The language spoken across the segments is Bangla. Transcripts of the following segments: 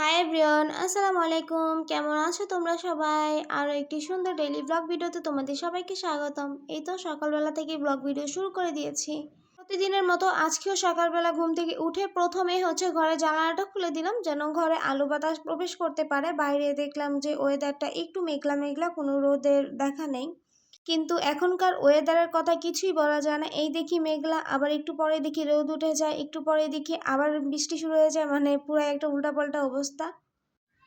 হাই এভরিওয়ান আসসালামু আলাইকুম কেমন আছো তোমরা সবাই? আরও একটি সুন্দর ডেইলি ব্লগ ভিডিওতে তোমাদের সবাইকে স্বাগতম। এই তো সকালবেলা থেকে ব্লগ ভিডিও শুরু করে দিয়েছি। প্রতিদিনের মতো আজকেও সকালবেলা ঘুম থেকে উঠে প্রথমে হচ্ছে ঘরে জানালাটা খুলে দিলাম, যেন ঘরে আলো বাতাস প্রবেশ করতে পারে। বাইরে দেখলাম যে ওয়েদারটা একটু মেঘলা মেঘলা কোনো রোদের দেখা নেই। কিন্তু এখনকার ওয়েদারের কথা কিছুই বলা যায় না। এই দেখি মেঘলা, আবার একটু পরে দেখি রোদ উঠে যায়, একটু পরে দেখি আবার বৃষ্টি শুরু হয়ে যায় মানে পুরো একটা উল্টাপাল্টা অবস্থা।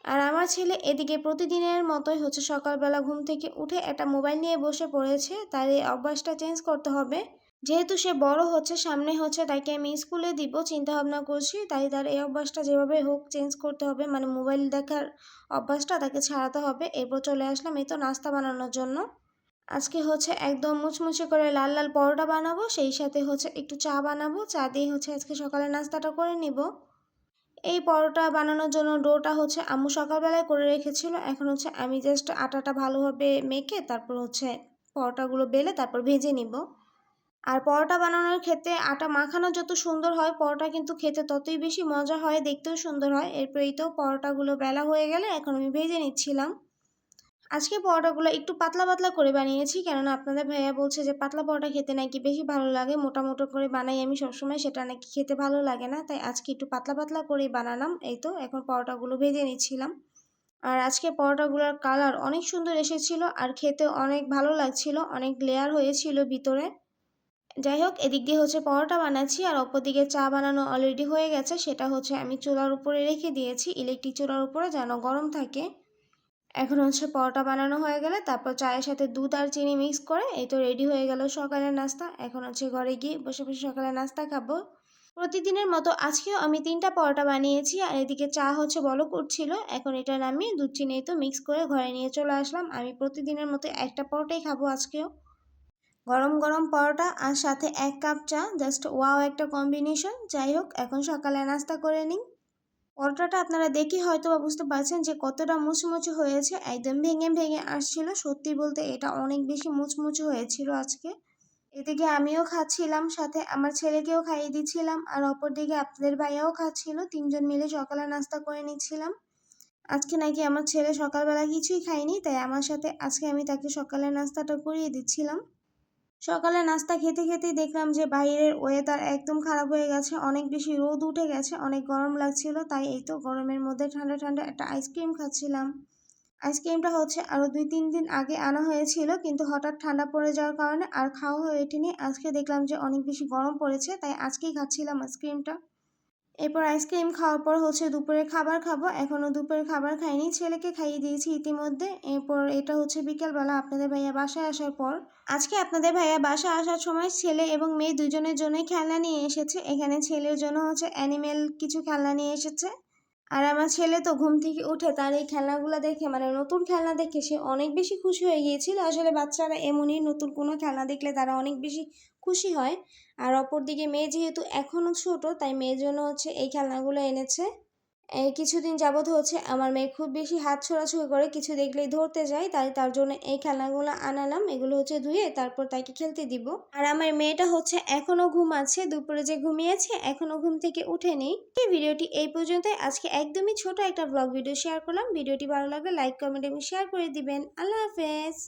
আর আমার ছেলে এদিকে প্রতিদিনের মতোই হচ্ছে সকালবেলা ঘুম থেকে উঠে একটা মোবাইল নিয়ে বসে পড়েছে, তার এই অভ্যাসটা চেঞ্জ করতে হবে। যেহেতু সে বড় হচ্ছে, সামনে হচ্ছে তাকে আমি স্কুলে দিব চিন্তা ভাবনা করছি, তাই তার এই অভ্যাসটা যেভাবে হোক চেঞ্জ করতে হবে মানে মোবাইল দেখার অভ্যাসটা তাকে ছাড়াতে হবে। এরপর চলে আসলাম এই তো নাস্তা বানানোর জন্য। আজকে হচ্ছে একদম মুচমুচে করে লাল লাল পরোটা বানাবো, সেই সাথে হচ্ছে একটু চা বানাবো, চা দিয়ে হচ্ছে আজকে সকালে নাস্তাটা করে নিব। এই পরোটা বানানোর জন্য ডোটা হচ্ছে আম্মু সকালবেলায় করে রেখেছিল, এখন হচ্ছে আমি জাস্ট আটাটা ভালোভাবে মেখে তারপর হচ্ছে পরোটাগুলো বেলে তারপর ভেজে নিব। আর পরোটা বানানোর ক্ষেত্রে আটা মাখানো যত সুন্দর হয়, পরোটা কিন্তু খেতে ততই বেশি মজা হয়, দেখতেও সুন্দর হয়। এরপরেই তো পরোটাগুলো বেলা হয়ে গেলে এখন আমি ভেজে নিচ্ছিলাম। আজকে পরোটাগুলো একটু পাতলা পাতলা করে বানিয়েছি, কেননা আপনাদের ভাইয়া বলছে যে পাতলা পরোটা খেতে নাকি বেশি ভালো লাগে, মোটা মোটো করে বানাই আমি সবসময়, সেটা নাকি খেতে ভালো লাগে না, তাই আজকে একটু পাতলা পাতলা করেই বানালাম, এই তো এখন পরোটাগুলো ভেজে নিচ্ছিলাম। আর আজকে পরোটাগুলোর কালার অনেক সুন্দর এসেছিল আর খেতে অনেক ভালো লাগছিল, অনেক লেয়ার হয়েছিল ভিতরে। যাই হোক, এদিক দিয়ে হচ্ছে পরোটা বানাচ্ছি আর অপর দিকে চা বানানো অলরেডি হয়ে গেছে, সেটা হচ্ছে আমি চুলার উপরে রেখে দিয়েছি ইলেকট্রিক চুলার উপরে যেন গরম থাকে। এখন হচ্ছে পরোটা বানানো হয়ে গেলে তারপর চায়ের সাথে দুধ আর চিনি মিক্স করে এই তো রেডি হয়ে গেল সকালের নাস্তা। এখন হচ্ছে ঘরে গিয়ে বসে বসে সকালের নাস্তা খাব। প্রতিদিনের মতো আজকেও আমি তিনটা পরোটা বানিয়েছি আর এদিকে চা হচ্ছে বলো করছিল এখন এটা নামিয়ে দুধ চিনি তো মিক্স করে ঘরে নিয়ে চলে আসলাম। আমি প্রতিদিনের মতো একটা পরোটাই খাব আজকেও। গরম গরম পরোটা আর সাথে এক কাপ চা জাস্ট ওয়াও একটা কম্বিনেশন যাই হোক, এখন সকালে নাস্তা করে নিই। পরোটাটা আপনারা দেখে হয়তো বা বুঝতে পারছেন যে কতটা মুচমুচু হয়েছে, একদম ভেঙে ভেঙে আসছিল। সত্যি বলতে এটা অনেক বেশি মুচমুচু হয়েছিল আজকে। এদিকে আমিও খাচ্ছিলাম, সাথে আমার ছেলেকেও খাইয়ে দিচ্ছিলাম আর অপরদিকে আপনাদের ভাইয়াও খাচ্ছিল। তিনজন মিলে সকালে নাস্তা করে নিচ্ছিলাম। আজকে নাকি আমার ছেলে সকালবেলা কিছুই খায়নি, তাই আমার সাথে আজকে আমি তাকে সকালে নাস্তাটা করিয়ে দিচ্ছিলাম। সকালে নাস্তা খেতে খেতেই দেখলাম যে বাইরের ওয়েদার একদম খারাপ হয়ে গেছে। অনেক বেশি রোদ উঠে গেছে, অনেক গরম লাগছিল, তাই এই তো গরমের মধ্যে ঠান্ডা ঠান্ডা একটা আইসক্রিম খাচ্ছিলাম। আইসক্রিমটা হচ্ছে আরও দুই তিন দিন আগে আনা হয়েছিল, কিন্তু হঠাৎ ঠান্ডা পড়ে যাওয়ার কারণে আর খাওয়া হয়ে ওঠেনি। আজকে দেখলাম যে অনেক বেশি গরম পড়েছে, তাই আজকেই খাচ্ছিলাম আইসক্রিমটা এরপর আইসক্রিম খাওয়ার পর হচ্ছে দুপুরে খাবার খাব। এখনও দুপুরে খাবার খাইনি, ছেলেকে খাইয়ে দিয়েছি ইতিমধ্যে। এরপর এটা হচ্ছে বিকেলবেলা আপনাদের ভাইয়া বাসায় আসার পর। আজকে আপনাদের ভাইয়া বাসায় আসার সময় ছেলে এবং মেয়ে দুজনের জন্যই খেলনা নিয়ে এসেছে। এখানে ছেলের জন্য হচ্ছে অ্যানিমেল কিছু খেলনা নিয়ে এসেছে। আর আমার ছেলে তো ঘুম থেকে উঠে তার এই খেলনাগুলো দেখে মানে নতুন খেলনা দেখে সে অনেক বেশি খুশি হয়ে গিয়েছিল। আসলে বাচ্চারা এমনই নতুন কোনো খেলনা দেখলে তারা অনেক বেশি খুশি হয়। আর অপরদিকে মেয়ে যেহেতু এখনও ছোট, তাই মেয়ের জন্য হচ্ছে এই খেলনাগুলো এনেছে। কিছুদিন যাবৎ হচ্ছে আমার মেয়ে খুব বেশি হাত ছোড়াছুড়ি করে, কিছু দেখলেই ধরতে যায়, তাই তার জন্য এই খেলনাগুলো আনালাম, এগুলো হচ্ছে ধুয়ে তারপর তাকে খেলতে দিব। আর আমার মেয়েটা হচ্ছে এখনও ঘুমাচ্ছে, দুপুরে যে ঘুমিয়েছে এখনও ঘুম থেকে উঠেনি। এই ভিডিওটি এই পর্যন্তই, আজকে একদমই ছোট একটা ব্লগ ভিডিও শেয়ার করলাম, ভিডিওটি ভালো লাগলে লাইক কমেন্ট এবং শেয়ার করে দিবেন। আল্লাহ হাফেজ!